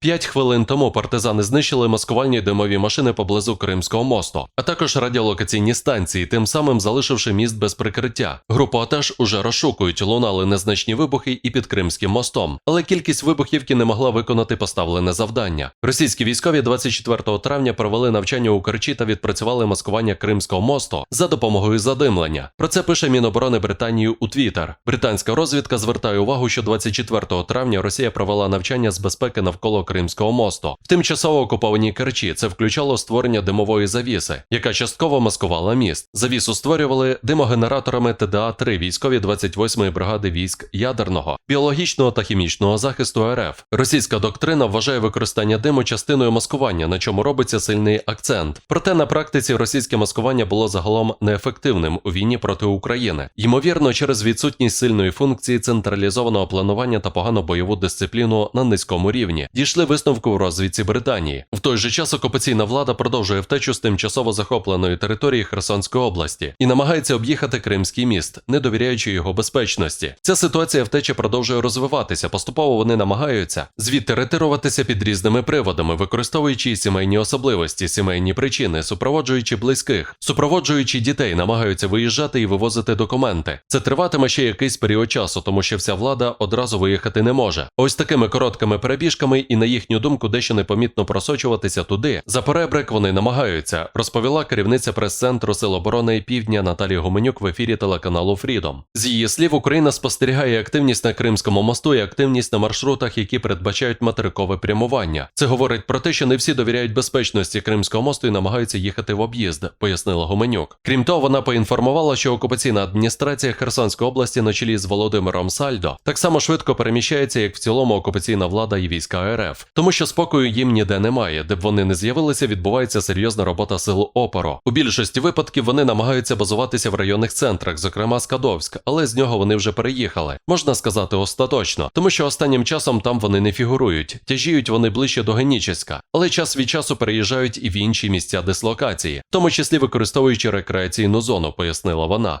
П'ять хвилин тому партизани знищили маскувальні димові машини поблизу Кримського мосту, а також радіолокаційні станції, тим самим залишивши міст без прикриття. Групу АТЕШ уже розшукують, лунали незначні вибухи і під Кримським мостом, але кількість вибухівки не могла виконати поставлене завдання. Російські військові 24 травня провели навчання у Керчі та відпрацювали маскування Кримського мосту за допомогою задимлення. Про це пише Міноборони Британії у Твіттер. Британська розвідка звертає увагу, що 24 травня Росія провела навчання з безпеки навколо Кримського мосту. В тимчасово окупованій Керчі це включало створення димової завіси, яка частково маскувала міст. Завісу створювали димогенераторами ТДА-3 військові 28-ї бригади військ ядерного, біологічного та хімічного захисту РФ. Російська доктрина вважає використання диму частиною маскування, на чому робиться сильний акцент. Проте на практиці російське маскування було загалом неефективним у війні проти України, ймовірно, через відсутність сильної функції централізованого планування та погану бойову дисципліну на низькому рівні. Дійшли висновку в розвідці Британії. В той же час окупаційна влада продовжує втечу з тимчасово захопленої території Херсонської області і намагається об'їхати Кримський міст, не довіряючи його безпечності. Ця ситуація втечі продовжує розвиватися. Поступово вони намагаються звідти ретируватися під різними приводами, використовуючи сімейні особливості, сімейні причини, супроводжуючи близьких, супроводжуючи дітей, намагаються виїжджати і вивозити документи. Це триватиме ще якийсь період часу, тому що вся влада одразу виїхати не може. Ось такими короткими перебіжками і на їхню думку дещо непомітно просочуватися туди. За перебрик вони намагаються, розповіла керівниця прес-центру Сил оборони Півдня Наталія Гуменюк в ефірі телеканалу Фрідом. З її слів, Україна спостерігає активність на Кримському мосту і активність на маршрутах, які передбачають материкове прямування. Це говорить про те, що не всі довіряють безпечності Кримського мосту і намагаються їхати в об'їзд, пояснила Гуменюк. Крім того, вона поінформувала, що окупаційна адміністрація Херсонської області на чолі з Володимиром Сальдо так само швидко переміщається, як в цілому окупаційна влада і війська РФ, тому що спокою їм ніде немає, де б вони не з'явилися, відбувається серйозна робота сил опору. У більшості випадків вони намагаються базуватися в районних центрах, зокрема Скадовськ, але з нього вони вже переїхали. Можна сказати остаточно, тому що останнім часом там вони не фігурують, тяжіють вони ближче до Генічеська, але час від часу переїжджають і в інші місця дислокації, в тому числі використовуючи рекреаційну зону, пояснила вона.